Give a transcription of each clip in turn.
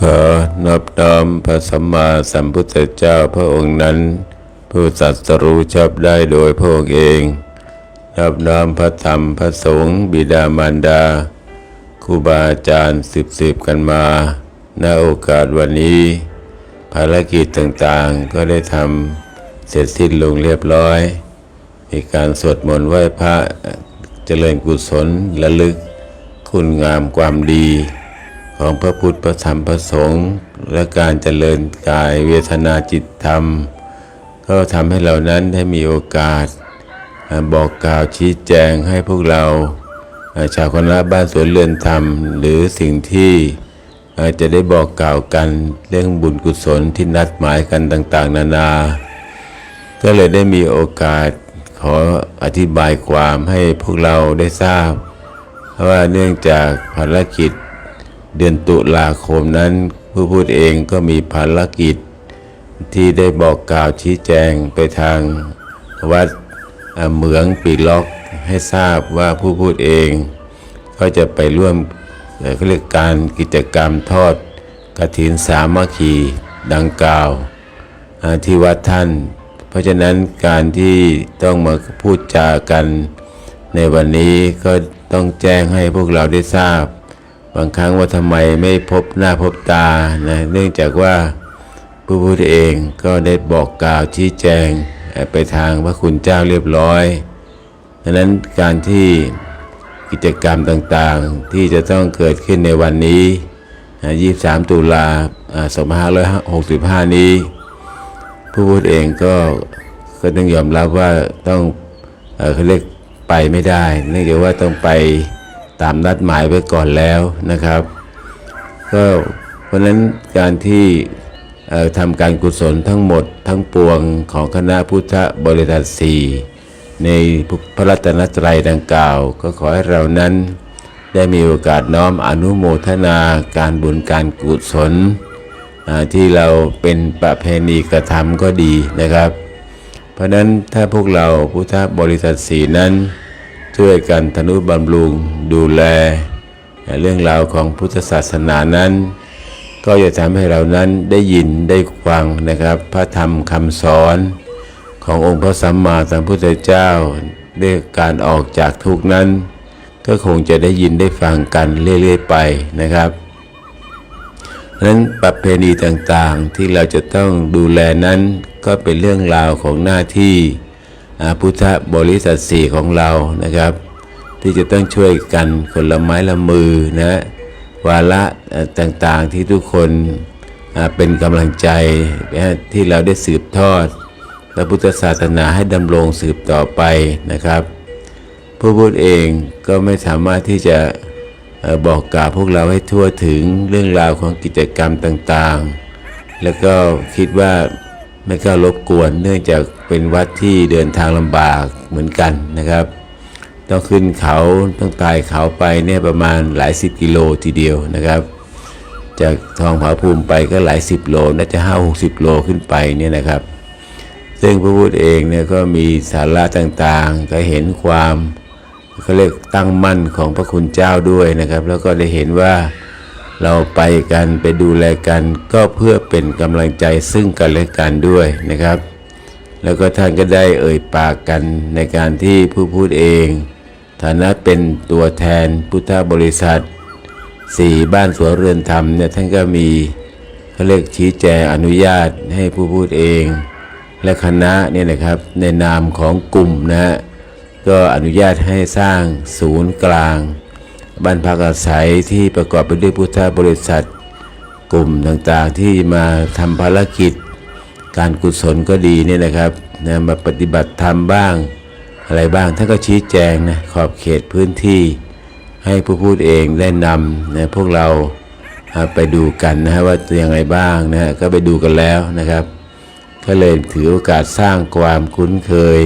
ขอนอบน้อมพระสัมมาสัมพุทธเจ้าพระองค์นั้น ผู้ตรัสรู้ชอบได้โดยพระองค์เองนอบน้อมพระธรรมพระสงฆ์บิดามารดาครูบาอาจารย์สืบสืบกันมาณโอกาสวันนี้ ภารกิจต่างๆก็ได้ทำเสร็จสิ้นลงเรียบร้อย มีการสวดมนต์ไหว้พระเจริญกุศลระลึกคุณงามความดี ของพระพุทธพระธรรมพระสงฆ์และการเจริญกายเวทนาจิตธรรม ก็ทำให้เรานั้นได้มีโอกาส บอกกล่าวชี้แจงให้พวกเราชาวคณะบ้านสวนเรือนธรรม หรือสิ่งที่จะได้บอกกล่าวกันเรื่องบุญกุศลที่นัดหมายกันต่าง ๆ นานา ก็เลยได้มีโอกาสขออธิบายความให้พวกเราได้ทราบ ว่าเนื่องจากภารกิจ เดือนตุลาคมนั้น ผู้พูดเองก็มีภารกิจ ที่ได้บอกกล่าวชี้แจงไปทางวัดเหมืองปีล็อกให้ทราบว่าผู้พูดเอง ก็จะไปร่วมเขาเรียกการกิจกรรมทอดกฐินสามัคคีดังกล่าวที่วัดท่าน เพราะฉะนั้นการที่ต้องมาพูดจากันในวันนี้ก็ต้องแจ้งให้พวกเราได้ทราบ บางครั้งว่าทำไมไม่พบหน้าพบตานะเนื่องจากว่าผู้พูดเองก็ได้บอกกล่าวชี้แจงไปทางพระคุณเจ้าเรียบร้อยดังนั้นการที่กิจกรรมต่างๆ ที่จะต้องเกิดขึ้นในวันนี้นะ23 ตุลา2565 นี้ ผู้พูดเองก็ก็ต้องยอมรับว่าต้องเขาเรียกไปไม่ได้ เนื่องจากว่าต้องไป ตามนัดหมายไว้ก่อนแล้วนะครับ ก็เพราะนั้นการที่ทำการกุศลทั้งหมดทั้งปวงของคณะพุทธบริษัทสี่ในพระรัตนตรัยดังกล่าว ก็ขอให้เรานั้นได้มีโอกาสน้อมอนุโมทนาการบุญการกุศลที่เราเป็นประเพณีกระทำก็ดีนะครับ เพราะฉะนั้นถ้าพวกเราพุทธบริษัทสีนั้น ช่วยกันทนุบำรุงดูแล เรื่องราวของพุทธศาสนานั้น ก็จะทำให้เรานั้นได้ยินได้ฟังนะครับ พระธรรมคำสอนขององค์พระสัมมาสัมพุทธเจ้าด้วยการออกจากทุกข์นั้น ก็คงจะได้ยินได้ฟังกันเรื่อยๆไปนะครับเพราะฉะนั้นประเพณีต่างๆที่เราจะต้องดูแลนั้นก็เป็นเรื่องราวของหน้าที่ พุทธบริษัทสี่ของเรานะครับ ที่จะต้องช่วยกันคนละไม้ละมือนะวาระต่างๆที่ทุกคนเป็นกำลังใจที่เราได้สืบทอดพระพุทธศาสนาให้ดำรงสืบต่อไปนะครับ ผู้พูดเองก็ไม่สามารถที่จะบอกกล่าวพวกเราให้ทั่วถึงเรื่องราวของกิจกรรมต่างๆ แล้วก็คิดว่า ไม่ก็รบกวน เนื่องจากเป็นวัดที่เดินทางลำบากเหมือนกันนะครับ ต้องขึ้นเขาต้องไต่เขาไปเนี่ยประมาณหลายสิบกิโลทีเดียวนะครับ จากทองผาภูมิไปก็หลายสิบโลน่าจะห้าหกสิบโลขึ้นไปเนี่ยนะครับ ซึ่งพระพุทธเองเนี่ยก็มีสาระต่างๆ ก็เห็นความเขาเรียกตั้งมั่นของพระคุณเจ้าด้วยนะครับ แล้วก็ได้เห็นว่า เราไปกันไปดูแลกันก็เพื่อเป็นกำลังใจซึ่งกันและกันด้วยนะครับ แล้วก็ท่านก็ได้เอ่ยปากกันในการที่ผู้พูดเอง ฐานะเป็นตัวแทนพุทธบริษัทสี่บ้านสวนเรือนธรรมเนี่ยท่านก็มีเขาเรียกชี้แจงอนุญาตให้ผู้พูดเอง และคณะเนี่ยนะครับในนามของกลุ่มนะฮะก็อนุญาตให้สร้างศูนย์กลาง บ้านพักอาศัยที่ประกอบไปด้วยพุทธบริษัท กลุ่มต่างๆที่มาทำภารกิจ การกุศลก็ดีเนี่ยนะครับนะมาปฏิบัติธรรมบ้าง อะไรบ้างท่านก็ชี้แจงนะขอบเขตพื้นที่ ให้ผู้พูดเองได้นำนะพวกเราอ่าไปดูกันนะฮะว่ายังไงบ้างนะฮะก็ไปดูกันแล้วนะครับ ก็เลยถือโอกาสสร้างความคุ้นเคย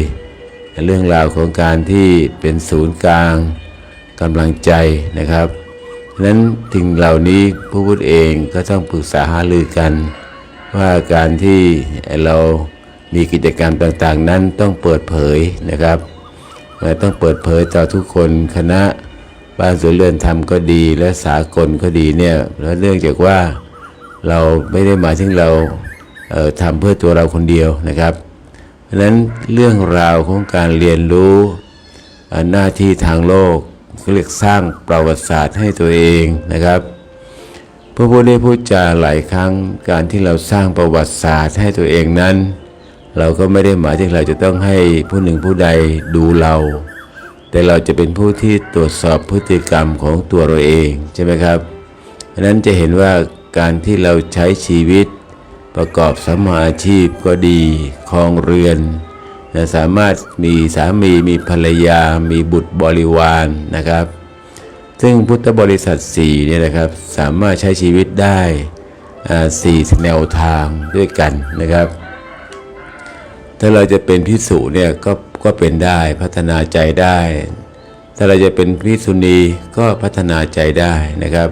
เรื่องราวของการที่เป็นศูนย์กลาง กำลังใจนะครับนั้นสิ่งเหล่านี้ผู้พูดเองก็ต้องปรึกษาหารือกัน ว่าการที่เรามีกิจกรรมต่างๆ นั้นต้องเปิดเผยนะครับต้องเปิดเผยต่อทุกคนคณะบ้านสวนเรือนธรรมก็ดีและสากลก็ดีเนี่ยแล้วเนื่องจากว่าเราไม่ได้หมายถึงเราเทำเพื่อตัวเราคนเดียวนะครับ เพราะฉะนั้นเรื่องราวของการเรียนรู้หน้าที่ทางโลก เรียกสร้างประวัติศาสตร์ให้ตัวเองนะครับพระพุทธได้พูดจาหลายครั้งการที่เราสร้างประวัติศาสตร์ให้ตัวเองนั้น เราก็ไม่ได้หมายถึงเราจะต้องให้ผู้หนึ่งผู้ใดดูเรา แต่เราจะเป็นผู้ที่ตรวจสอบพฤติกรรมของตัวเราเองใช่ไหมครับเพราะนั้นจะเห็นว่าการที่เราใช้ชีวิตประกอบสัมมาอาชีพก็ดีครองเรือน นะสามารถมีสามีมีภรรยา มีบุตรบริวารนะครับ ซึ่งพุทธบริษัท4เนี่ยนะครับสามารถใช้ชีวิตได้สี่แนวทางด้วยกันนะครับ ถ้าเราจะเป็นพิสุเนี่ยก็ก็เป็นได้พัฒนาใจได้ ถ้าเราจะเป็นพิสุณีก็พัฒนาใจได้นะครับ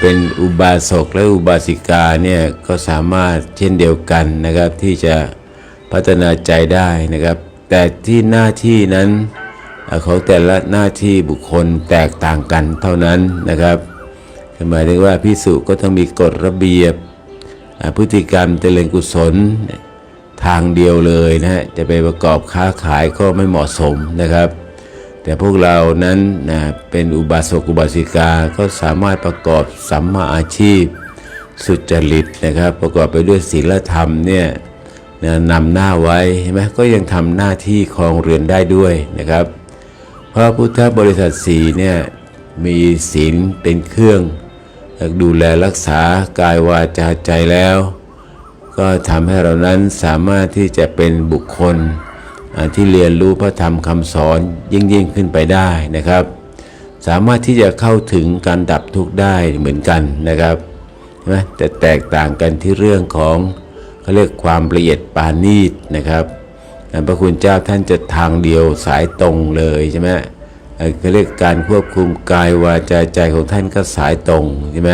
เป็นอุบาสกและอุบาสิกาเนี่ยก็สามารถเช่นเดียวกันนะครับที่จะ พัฒนาใจได้นะครับ แต่ที่หน้าที่นั้นอ่าของแต่ละหน้าที่บุคคลแตกต่างกันเท่านั้นนะครับหมายถึงว่าพิสุก็ต้องมีกฎระเบียบพฤติกรรมเจริญกุศลทางเดียวเลยนะฮะจะไปประกอบค้าขายก็ไม่เหมาะสมนะครับ แต่พวกเรานั้นนะเป็นอุบาสกอุบาสิกาก็สามารถประกอบสัมมาอาชีพ สุจริตนะครับ ประกอบไปด้วยศีลธรรมเนี่ย นะนำหน้าไว้เห็นไหมก็ยังทำหน้าที่ครองเรือนได้ด้วยนะครับ เพราะพุทธบริษัทสีเนี่ยมีศีลเป็นเครื่องดูแลรักษากายวาจาใจแล้ว ก็ทำให้เรานั้นสามารถที่จะเป็นบุคคลที่เรียนรู้พระธรรมคำสอนยิ่งยิ่งขึ้นไปได้นะครับ สามารถที่จะเข้าถึงการดับทุกข์ได้เหมือนกันนะครับใช่ไหมแต่แตกต่างกันที่เรื่องของ เขาเรียกความละเอียดปานีตนะครับพระคุณเจ้าท่านจะทางเดียวสายตรงเลยใช่ไหมเขาเรียกการควบคุมกายวาจาใจของท่านก็สายตรงใช่ไหม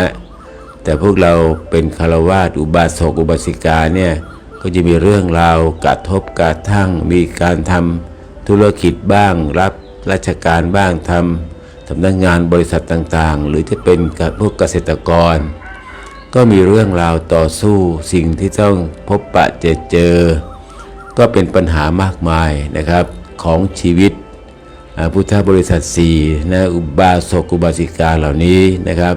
แต่พวกเราเป็นคารวาสอุบาสกอุบาสิกาเนี่ยก็จะมีเรื่องราวกระทบกระทั่งมีการทำธุรกิจบ้าง รับราชการบ้างทำสำนักงานบริษัทต่างๆ หรือจะเป็นกับพวกเกษตรกร ก็มีเรื่องราวต่อสู้สิ่งที่ต้องพบปะเจอเจอ ก็เป็นปัญหามากมายนะครับของชีวิตพุทธบริษัทสี่นะอุบาสกอุบาสิกาเหล่านี้นะครับ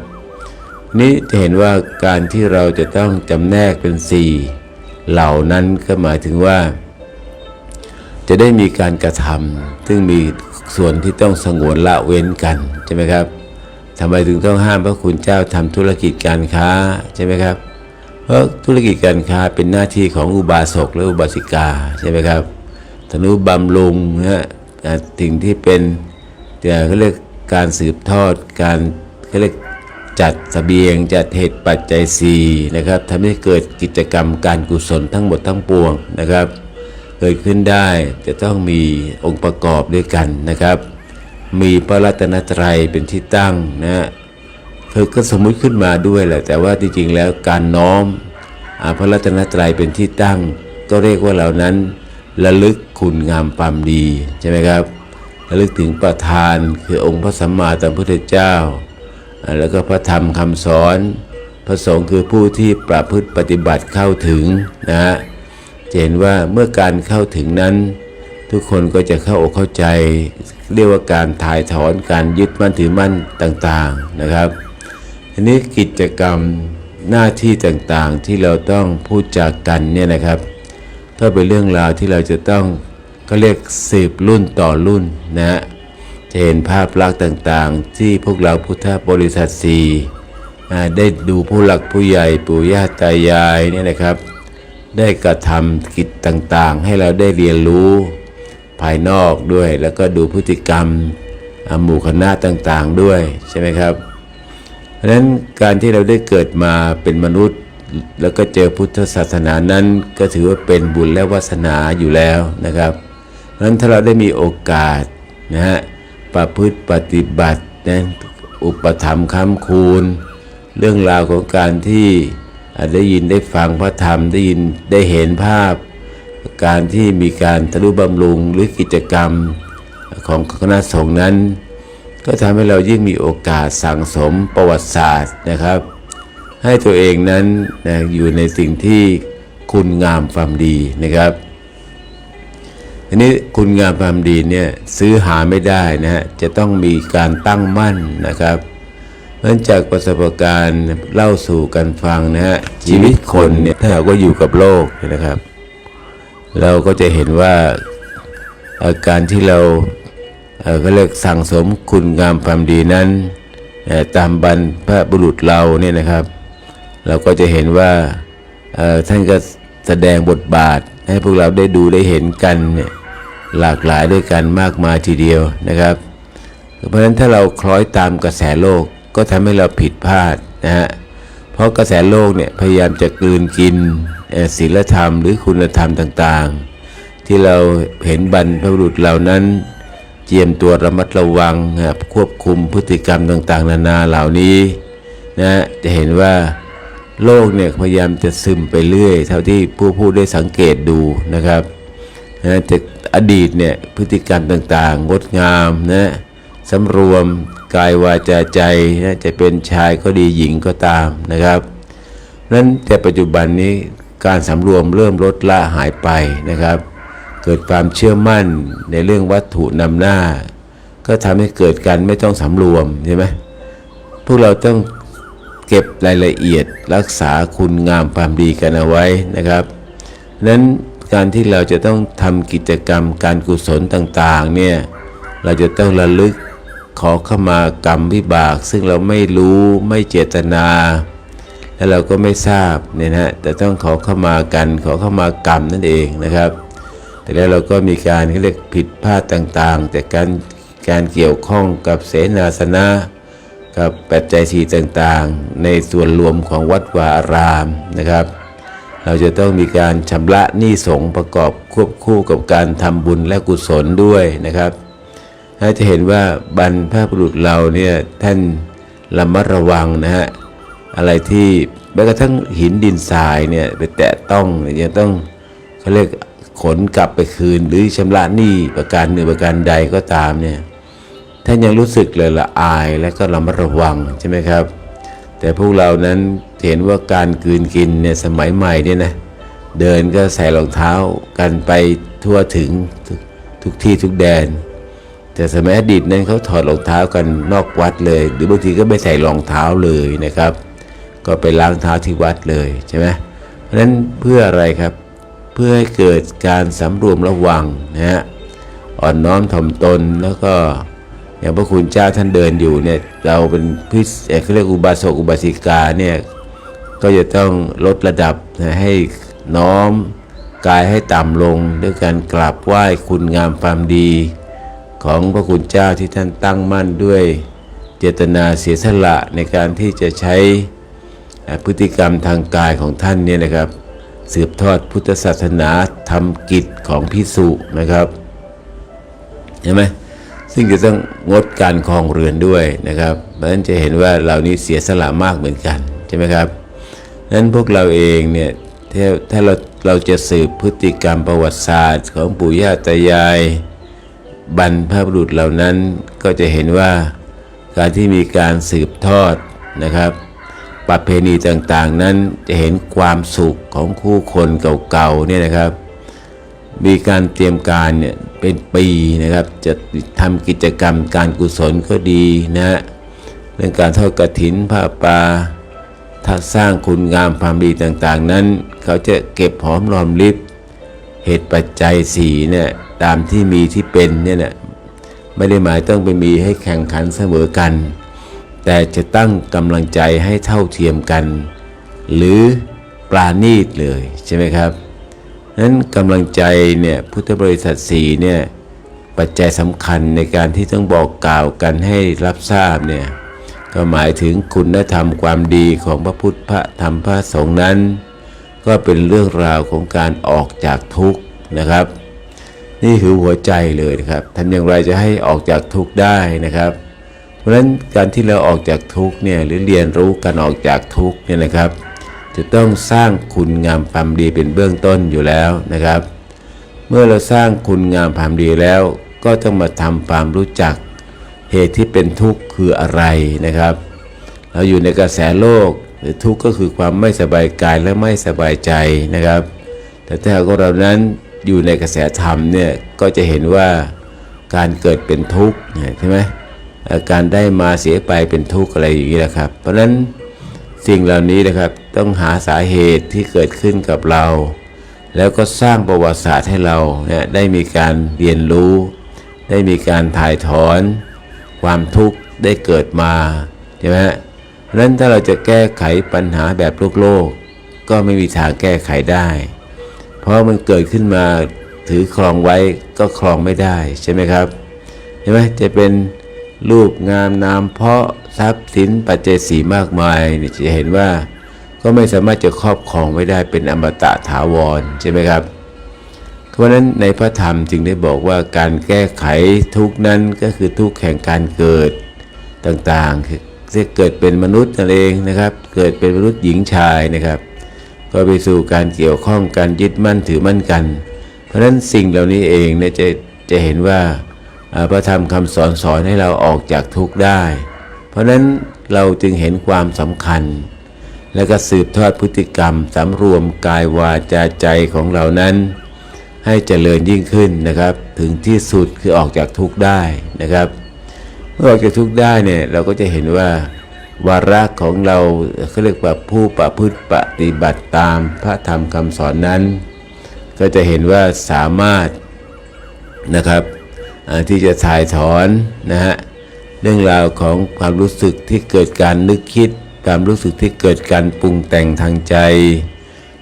นี่จะเห็นว่าการที่เราจะต้องจำแนกเป็นสี่เหล่านั้นก็หมายถึงว่า จะได้มีการกระทำซึ่งมีส่วนที่ต้องสงวนละเว้นกันใช่ไหมครับ ทำไมถึงต้องห้ามพระคุณเจ้าทำธุรกิจการค้าใช่ไหมครับ เพราะธุรกิจการค้าเป็นหน้าที่ของอุบาสกและอุบาสิกาใช่ไหมครับธนุบำรุงนะฮะอ่สิ่งที่เป็นเขาเรียกการสืบทอดการเขาเรียกจัดสเสบียงจัดเหตุปัจจัยสี่นะครับทำให้เกิดกิจกรรมการกุศลทั้งหมดทั้งปวงนะครับ เกิดขึ้นได้จะต้องมีองค์ประกอบด้วยกันนะครับ มีพระรัตนตรัยเป็นที่ตั้งนะฮะคือก็สมมุติขึ้นมาด้วยแหละ แต่ว่าจริงๆแล้วการน้อมอาพระรัตนตรัยเป็นที่ตั้ง ก็เรียกว่าเหล่านั้นระลึกคุณงามความดีใช่ไหมครับระลึกถึงประธานคือองค์พระสัมมาสัมพุทธเจ้า แล้วก็พระธรรมคำสอนพระสงฆ์คือผู้ที่ประพฤติปฏิบัติเข้าถึงนะฮะจะเห็นว่าเมื่อการเข้าถึงนั้น ทุกคนก็จะเข้าอกเข้าใจ เรียกว่าการถ่ายถอนการยึดมั่นถือมั่นต่างๆนะครับทีนี้กิจกรรมหน้าที่ต่างๆที่เราต้องพูดจากกันเนี่ยนะครับก็เป็นเรื่องราวที่เราจะต้องก็เรียกสืบรุ่นต่อรุ่นนะฮะจะเห็นภาพลักษณ์ต่างๆ ที่พวกเราพุทธบริษัทสี่ได้ดูผู้หลักผู้ใหญ่ปู่ย่าตายายเนี่ยนะครับ ได้กระทำกิจต่างๆ ให้เราได้เรียนรู้ ภายนอกด้วย แล้วก็ดูพฤติกรรมหมู่คณะต่างๆด้วยใช่ไหมครับ เพราะฉะนั้นการที่เราได้เกิดมาเป็นมนุษย์ แล้วก็เจอพุทธศาสนานั้น ก็ถือว่าเป็นบุญและวาสนาอยู่แล้วนะครับ เพราะฉะนั้นถ้าเราได้มีโอกาสนะฮะประพฤติปฏิบัตินะอุปถัมภ์ค้ำคูณ เรื่องราวของการที่ได้ยินได้ฟังพระธรรมได้ยินได้เห็นภาพ การที่มีการทะลุบำรุงหรือกิจกรรมของคณะสงฆ์นั้น ก็ทำให้เรายิ่งมีโอกาสสั่งสมประวัติศาสตร์นะครับ ให้ตัวเองนั้นนะอยู่ในสิ่งที่คุณงามความดีนะครับอันนี้คุณงามความดีเนี่ยซื้อหาไม่ได้นะฮะจะต้องมีการตั้งมั่นนะครับเพราะจากประสบการณ์เล่าสู่กันฟังนะฮะชีวิตคนเนี่ยถ้าหากว่าอยู่กับโลกนะครับ เราก็จะเห็นว่าอาการที่เราเอ่อก็เรียกสั่งสมคุณงามความดีนั้นตามบรรพบุรุษเราเนี่ยนะครับ เราก็จะเห็นว่าท่านก็แสดงบทบาทให้พวกเราได้ดูได้เห็นกันหลากหลายด้วยกันมากมายทีเดียวนะครับ เพราะฉะนั้นถ้าเราคล้อยตามกระแสโลกก็ทำให้เราผิดพลาดนะฮะ เพราะกระแสโลกเนี่ยพยายามจะกลืนกินศีลธรรมหรือคุณธรรมต่างๆ ที่เราเห็นบรรพบุรุษเหล่านั้น เจียมตัวระมัดระวังครับควบคุมพฤติกรรมต่างๆ นานาเหล่านี้นะจะเห็นว่าโลกเนี่ยพยายามจะซึมไปเรื่อย เท่าที่ผู้พูดได้สังเกตดูนะครับนะจากอดีตเนี่ยพฤติกรรมต่างๆ งดงามนะ สำรวมกายวาจาใจจะเป็นชายก็ดีหญิงก็ตามนะครับนั้นแต่ปัจจุบันนี้การสำรวมเริ่มลดละหายไปนะครับ เกิดความเชื่อมั่นในเรื่องวัตถุนำหน้า ก็ทำให้เกิดการไม่ต้องสำรวมใช่ไหมพวกเราต้องเก็บรายละเอียดรักษาคุณงามความดีกันเอาไว้นะครับนั้นการที่เราจะต้องทำกิจกรรมการกุศลต่างๆเนี่ยเราจะต้องระลึก ขอเข้ามากรรมวิบาก ซึ่งเราไม่รู้ไม่เจตนา และเราก็ไม่ทราบเนี่ยนะแต่ต้องขอเข้ามากันขอเข้ามากรรมนั่นเองนะครับ แต่แล้วเราก็มีการเรียกผิดพลาดต่างๆ แต่การการเกี่ยวข้องกับเสนาสนะกับปัจจัยสีต่างๆ ในส่วนรวมของวัดวาอารามนะครับ เราจะต้องมีการชำระหนี้สงประกอบควบคู่กับการทำบุญและกุศลด้วยนะครับ ถ้าจะเห็นว่าบรรพบุรุษเราเนี่ยท่านระมัดระวังนะฮะอะไรที่แม้กระทั่งหินดินทรายเนี่ยไปแตะต้องเนี่ยยังต้องเขาเรียกขนกลับไปคืนหรือชำระหนี้ประการหนึ่งประการใดก็ตามเนี่ยท่านยังรู้สึกเลยละอายและก็ระมัดระวังใช่ไหมครับ แต่พวกเรานั้นเห็นว่าการกืนกินเนี่ยสมัยใหม่เนี่ยนะเดินก็ใส่รองเท้ากันไปทั่วถึงททุกที่ทุกแดน แต่สมัยอดีตนั้นเขาถอดรองเท้ากันนอกวัดเลย หรือบางทีก็ไม่ใส่รองเท้าเลยนะครับ ก็ไปล้างเท้าที่วัดเลยใช่ไหมเพราะฉะนั้นเพื่ออะไรครับ เพื่อให้เกิดการสำรวมระวังนะฮะอ่อนน้อมถ่อมตนแล้วก็อย่างพระคุณเจ้าท่านเดินอยู่เนี่ยเราเป็นพิสเอ่อเขาเรียกอุบาสกอุบาสิกาเนี่ยก็จะต้องลดระดับนะให้น้อมกายให้ต่ำลงด้วยการกราบไหว้คุณงามความดี ของพระคุณเจ้าที่ท่านตั้งมั่นด้วยเจตนาเสียสละในการที่จะใช้พฤติกรรมทางกายของท่านเนี่ยนะครับ สืบทอดพุทธศาสนาทำกิจของพิสุนะครับใช่ไหมซึ่งจะต้องงดการคลองเรือนด้วยนะครับเพราะฉะนั้นจะเห็นว่าเหล่านี้เสียสละมากเหมือนกันใช่ไหมครับนั้นพวกเราเองเนี่ยถ้าถ้าเราเราจะสืบพฤติกรรมประวัติศาสตร์ของปู่ย่าตายาย บรรพบุรุษเหล่านั้นก็จะเห็นว่าการที่มีการสืบทอดนะครับ ประเพณีต่างๆนั้นจะเห็นความสุขของคู่คนเก่าๆเนี่ยนะครับ มีการเตรียมการเนี่ยเป็นปีนะครับ จะทำกิจกรรมการกุศลก็ดีนะฮะเรื่องการทอดกฐินผ้าป่าถ้าสร้างคุณงามความดีต่างๆ นั้น เขาจะเก็บหอมรอมริบ เหตุปัจจัยสีเนี่ยตามที่มีที่เป็นเนี่ยนะไม่ได้หมายต้องไปมีให้แข่งขันเสมอกัน แต่จะตั้งกำลังใจให้เท่าเทียมกัน หรือปราณีตเลยใช่ไหมครับนั้นกำลังใจเนี่ยพุทธบริษัทสีเนี่ยปัจจัยสำคัญในการที่ต้องบอกกล่าวกันให้รับทราบเนี่ยก็หมายถึงคุณธรรมความดีของพระพุทธพระธรรมพระสงฆ์นั้น ก็เป็นเรื่องราวของการออกจากทุกข์นะครับ นี่คือหัวใจเลยนะครับทำอย่างไรจะให้ออกจากทุกข์ได้นะครับ เพราะฉะนั้นการที่เราออกจากทุกข์เนี่ยหรือเรียนรู้การออกจากทุกข์เนี่ยนะครับ จะต้องสร้างคุณงามความดีเป็นเบื้องต้นอยู่แล้วนะครับ เมื่อเราสร้างคุณงามความดีแล้ว ก็ต้องมาทำความรู้จักเหตุที่เป็นทุกข์คืออะไรนะครับ เราอยู่ในกระแสโลก หรือทุกข์ก็คือความไม่สบายกายและไม่สบายใจนะครับ แต่ถ้าหากว่าเรานั้นอยู่ในกระแสธรรมเนี่ยก็จะเห็นว่าการเกิดเป็นทุกข์ใช่ไหมการได้มาเสียไปเป็นทุกข์อะไรอย่างนี้นะครับ เพราะฉะนั้นสิ่งเหล่านี้นะครับต้องหาสาเหตุที่เกิดขึ้นกับเรา แล้วก็สร้างประวัติศาสตร์ให้เราเนี่ยได้มีการเรียนรู้ ได้มีการถ่ายถอน ความทุกข์ได้เกิดมาใช่ไหมฮะ เพราะนั้นถ้าเราจะแก้ไขปัญหาแบบโลกโลก ก็ไม่มีทางแก้ไขได้ เพราะมันเกิดขึ้นมาถือครองไว้ก็ครองไม่ได้ใช่ไหมครับใช่ไหมจะเป็นรูปงามนามเพาะทรัพย์สินปัจเจศีมากมายนี่จะเห็นว่าก็ไม่สามารถจะครอบครองไว้ได้เป็นอมตะถาวรใช่ไหมครับ เพราะฉะนั้นในพระธรรมจึงได้บอกว่าการแก้ไขทุกนั้นก็คือทุกแห่งการเกิดต่างๆคือ จะเกิดเป็นมนุษย์นั่นเองนะครับ เกิดเป็นมนุษย์หญิงชายนะครับ ก็ไปสู่การเกี่ยวข้องการยึดมั่นถือมั่นกัน เพราะฉะนั้นสิ่งเหล่านี้เองเนี่ยจะจะเห็นว่าพระธรรมคำสอนสอนให้เราออกจากทุกข์ได้ เพราะฉะนั้นเราจึงเห็นความสำคัญ แล้วก็สืบทอดพฤติกรรมสำรวมกายวาจาใจของเรานั้น ให้เจริญยิ่งขึ้นนะครับ ถึงที่สุดคือออกจากทุกข์ได้นะครับ เมื่อออกจากทุกข์ได้เนี่ยเราก็จะเห็นว่าวาระของเราเขาเรียกว่าผู้ประพฤติปฏิบัติตามพระธรรมคำสอนนั้น ก็จะเห็นว่าสามารถนะครับที่จะถ่ายถอนนะฮะเรื่องราวของความรู้สึกที่เกิดการนึกคิด ความรู้สึกที่เกิดการปรุงแต่งทางใจ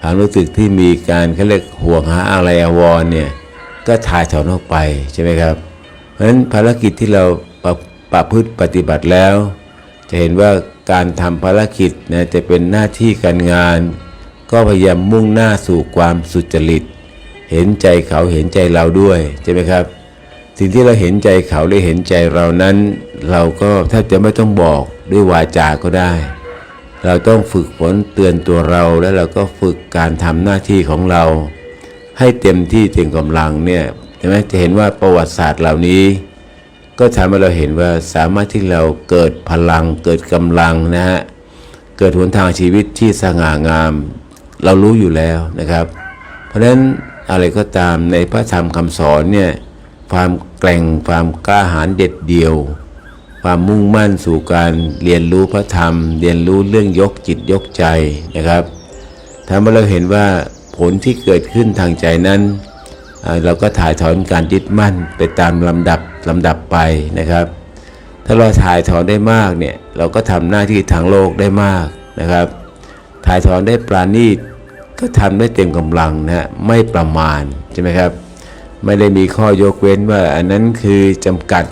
ความรู้สึกที่มีการเขาเรียกห่วงหาอะไรอาวรเนี่ยก็ถ่ายถอนออกไปใช่ไหมครับ เพราะฉะนั้นภารกิจที่เรา ประพฤติปฏิบัติแล้ว จะเห็นว่าการทำภารกิจนะจะเป็นหน้าที่การงาน ก็พยายามมุ่งหน้าสู่ความสุจริต เห็นใจเขาเห็นใจเราด้วยใช่ไหมครับ สิ่งที่เราเห็นใจเขาหรือเห็นใจเรานั้น เราก็แทบจะไม่ต้องบอกด้วยวาจาก็ได้ เราต้องฝึกฝนเตือนตัวเราแล้วเราก็ฝึกการทำหน้าที่ของเรา ให้เต็มที่เต็มกำลังเนี่ยใช่ไหมจะเห็นว่าประวัติศาสตร์เหล่านี้ ก็ทำให้เราเห็นว่าสามารถที่เราเกิดพลังเกิดกำลังนะฮะเกิดหนทางชีวิตที่สง่างาม เรารู้อยู่แล้วนะครับ เพราะฉะนั้นอะไรก็ตามในพระธรรมคำสอนเนี่ยความแกร่งความกล้าหาญเด็ดเดี่ยว ความมุ่งมั่นสู่การเรียนรู้พระธรรม เรียนรู้เรื่องยกจิตยกใจนะครับทำให้เราเห็นว่าผลที่เกิดขึ้นทางใจนั้น เราก็ถ่ายถอนการยึดมั่นไปตามลำดับลำดับไปนะครับ ถ้าเราถ่ายถอนได้มากเนี่ยเราก็ทำหน้าที่ทางโลกได้มากนะครับ ถ่ายถอนได้ปราณีตก็ทำได้เต็มกำลังนะฮะไม่ประมาณใช่ไหมครับ ไม่ได้มีข้อยกเว้นว่าอันนั้นคือจำกัด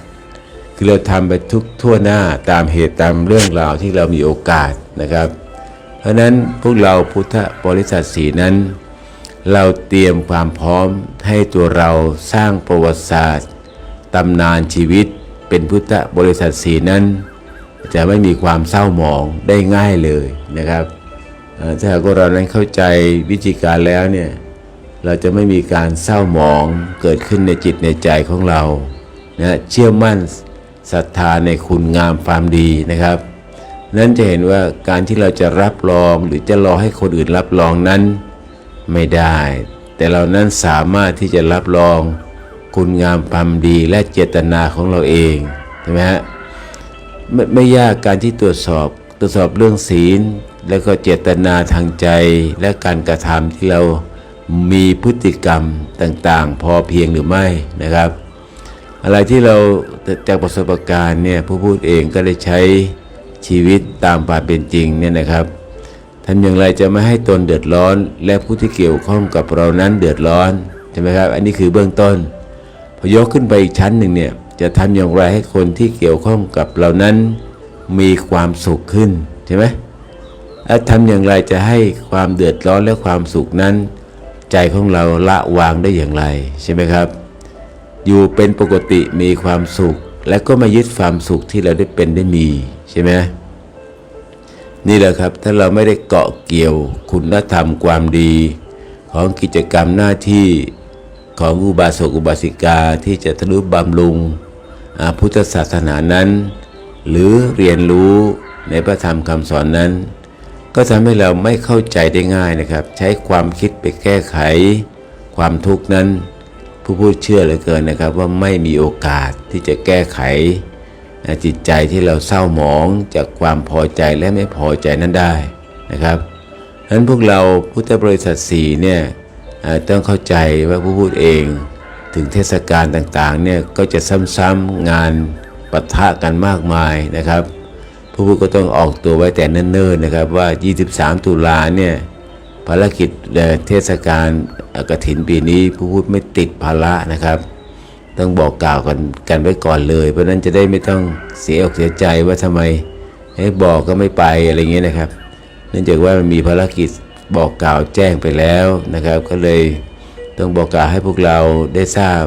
คือเราทำไปทุกทั่วหน้าตามเหตุตามเรื่องราวที่เรามีโอกาสนะครับ เพราะฉะนั้นพวกเราพุทธบริษัทสีนั้น เราเตรียมความพร้อมให้ตัวเราสร้างประวัติศาสตร์ตำนานชีวิตเป็นพุทธบริษัทสีนั้น จะไม่มีความเศร้าหมองได้ง่ายเลยนะครับถ้าหากเรานั้นเข้าใจวิธีการแล้วเนี่ยเราจะไม่มีการเศร้าหมองเกิดขึ้นในจิตในใจของเรานะเชื่อมั่นศรัทธาในคุณงามความดีนะครับ นั้นจะเห็นว่าการที่เราจะรับรองหรือจะรอให้คนอื่นรับรองนั้น ไม่ได้ แต่เรานั้นสามารถที่จะรับรองคุณงามความดีและเจตนาของเราเองใช่ไหมฮะไม่ไม่ยากการที่ตรวจสอบตรวจสอบเรื่องศีล แล้วก็เจตนาทางใจและการกระทำที่เรามีพฤติกรรมต่างๆ พอเพียงหรือไม่นะครับ อะไรที่เราจากประสบการณ์เนี่ยผู้พูดเองก็ได้ใช้ชีวิตตามความเป็นจริงเนี่ยนะครับ ทำอย่างไรจะไม่ให้ตนเดือดร้อน และผู้ที่เกี่ยวข้องกับเรานั้นเดือดร้อนใช่ไหมครับ อันนี้คือเบื้องต้น พอยกขึ้นไปอีกชั้นหนึ่งเนี่ยจะทำอย่างไรให้คนที่เกี่ยวข้องกับเรานั้น มีความสุขขึ้นใช่ไหมแล้วทำอย่างไรจะให้ความเดือดร้อนและความสุขนั้น ใจของเราละวางได้อย่างไรใช่ไหมครับ อยู่เป็นปกติมีความสุข และก็มายึดความสุขที่เราได้เป็นได้มีใช่ไหม นี่แหละครับถ้าเราไม่ได้เกาะเกี่ยวคุณธรรมความดี ของกิจกรรมหน้าที่ของอุบาสกอุบาสิกาที่จะทะนุบำรุงพุทธศาสนานั้น หรือเรียนรู้ในพระธรรมคำสอนนั้น ก็ทำให้เราไม่เข้าใจได้ง่ายนะครับ ใช้ความคิดไปแก้ไข ความทุกข์นั้น ผู้พูดเชื่อเหลือเกินนะครับว่าไม่มีโอกาสที่จะแก้ไข จิตใจที่เราเศร้าหมองจากความพอใจและไม่พอใจนั้นได้นะครับฉะนั้นพวกเราพุทธบริษัทสี่เนี่ยต้องเข้าใจว่าผู้พูดเองถึงเทศกาลต่างๆเนี่ยก็จะซ้ำๆงานปะทะกันมากมายนะครับ ผู้พูดก็ต้องออกตัวไว้แต่เนิ่นๆนะครับว่า 23 ตุลาเนี่ยภารกิจเทศกาลกฐินปีนี้ผู้พูดไม่ติดภาระนะครับ ต้องบอกกล่าวกันกันไว้ก่อนเลย เพราะนั้นจะได้ไม่ต้องเสียอกเสียใจว่าทำไมบอกก็ไม่ไปอะไรเงี้ยนะครับ เนื่องจากว่ามันมีภารกิจบอกกล่าวแจ้งไปแล้วนะครับ ก็เลยต้องบอกกล่าวให้พวกเราได้ทราบ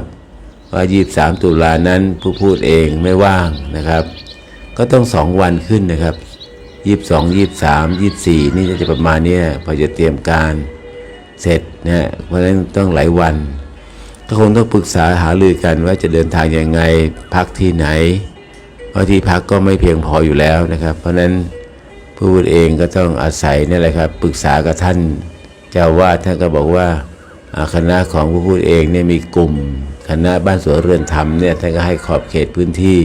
ว่า 23 ตุลานั้นผู้พูดเองไม่ว่างนะครับ ก็ต้องสองวันขึ้นนะครับ 22 23 24 นี่จะประมาณนี้พอจะเตรียมการเสร็จนะฮะเพราะฉะนั้นต้องหลายวัน ก็คงต้องปรึกษาหารือกันว่าจะเดินทางยังไงพักที่ไหน เพราะที่พักก็ไม่เพียงพออยู่แล้วนะครับ เพราะฉะนั้นผู้พูดเองก็ต้องอาศัยนี่แหละครับปรึกษากับท่านเจ้าวาดท่านก็บอกว่าคณะของผู้พูดเองเนี่ยมีกลุ่ม คณะบ้านสวนเรือนธรรมเนี่ยท่านก็ให้ขอบเขตพื้นที่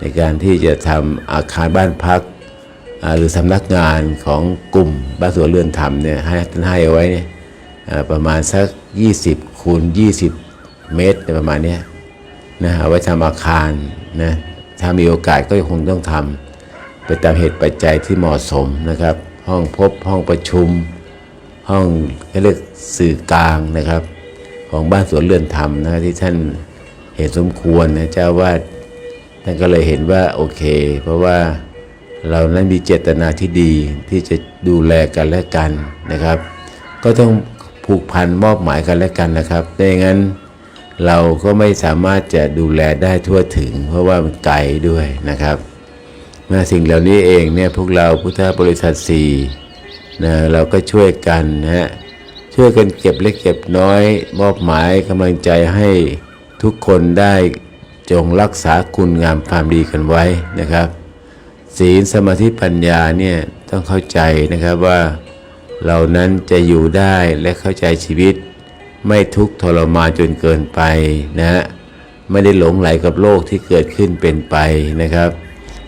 ในการที่จะทำอาคารบ้านพักหรือสำนักงานของกลุ่มบ้านสวนเรือนธรรมเนี่ยให้ท่านให้เอาไว้เนี่ยประมาณสัก 20คูณ20 เมตรประมาณนี้นะเอาไว้ทำอาคารนะถ้ามีโอกาสก็คงต้องทำไปตามเหตุปัจจัยที่เหมาะสมนะครับ ห้องพบห้องประชุม ห้องเรียกสื่อกลางนะครับ ของบ้านสวนเรือนธรรมนะที่ท่านเห็นสมควรนะเจ้าวาดท่านก็เลยเห็นว่าโอเค เพราะว่าเรานั้นมีเจตนาที่ดีที่จะดูแลกันและกันนะครับ ก็ต้องผูกพันมอบหมายกันและกันนะครับไม่งั้น เราก็ไม่สามารถจะดูแลได้ทั่วถึง เพราะว่ามันไกลด้วยนะครับมาสิ่งเหล่านี้เองเนี่ยพวกเราพุทธบริษัทสี่นะเราก็ช่วยกันนะฮะช่วยกันเก็บเล็กเก็บน้อย มอบหมายกำลังใจให้ทุกคนได้จงรักษาคุณงามความดีกันไว้นะครับ ศีลสมาธิปัญญาเนี่ยต้องเข้าใจนะครับว่าเรานั้นจะอยู่ได้และเข้าใจชีวิต ไม่ทุกข์ทรมานจนเกินไปนะฮะไม่ได้หลงไหลกับโลกที่เกิดขึ้นเป็นไปนะครับ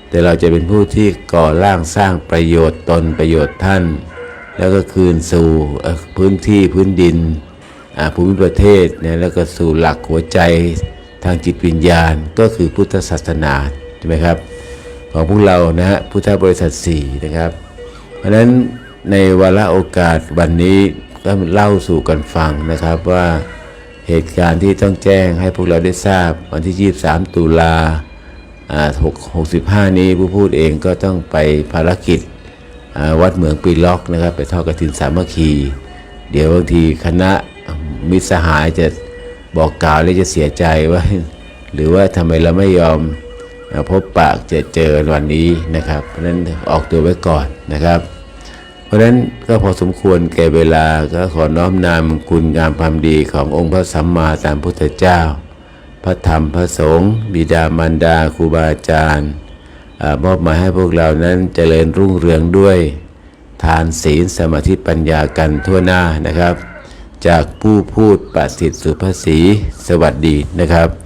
แต่เราจะเป็นผู้ที่ก่อร่างสร้างประโยชน์ตนประโยชน์ท่าน แล้วก็คืนสู่พื้นที่พื้นดินอาภูมิประเทศเนี่ยแล้วก็สู่หลักหัวใจทางจิตวิญญาณก็คือพุทธศาสนาใช่ไหมครับ ของพวกเรานะฮะพุทธบริษัทสี่นะครับ เพราะฉะนั้นในวาระโอกาสวันนี้ ก็เล่าสู่กันฟังนะครับว่าเหตุการณ์ที่ต้องแจ้งให้พวกเราได้ทราบวันที่ 23 ตุลา65 นี้ผู้พูดเองก็ต้องไปภารกิจวัดเหมืองปีล็อกนะครับ ไปทอดกระถินสามัคคี เดี๋ยวบางทีคณะมิตรสหายจะบอกกล่าวแล้วจะเสียใจว่า หรือว่าทำไมเราไม่ยอมพบปากจะเจอวันนี้นะครับ เพราะนั้นออกตัวไว้ก่อนนะครับ ราะฉะนั้นก็พอสมควรแก่เวลาก็ขอน้อมนำคุณงามความดีขององค์พระสัมมาสัมพุทธเจ้า พระธรรมพระสงฆ์บิดามารดาครูบาอาจารย์มอบมาให้พวกเรานั้นเจริญรุ่งเรืองด้วย ทานศีลสมาธิปัญญากันทั่วหน้านะครับ จากผู้พูดประสิทธิ์สุภาษีสวัสดีนะครับ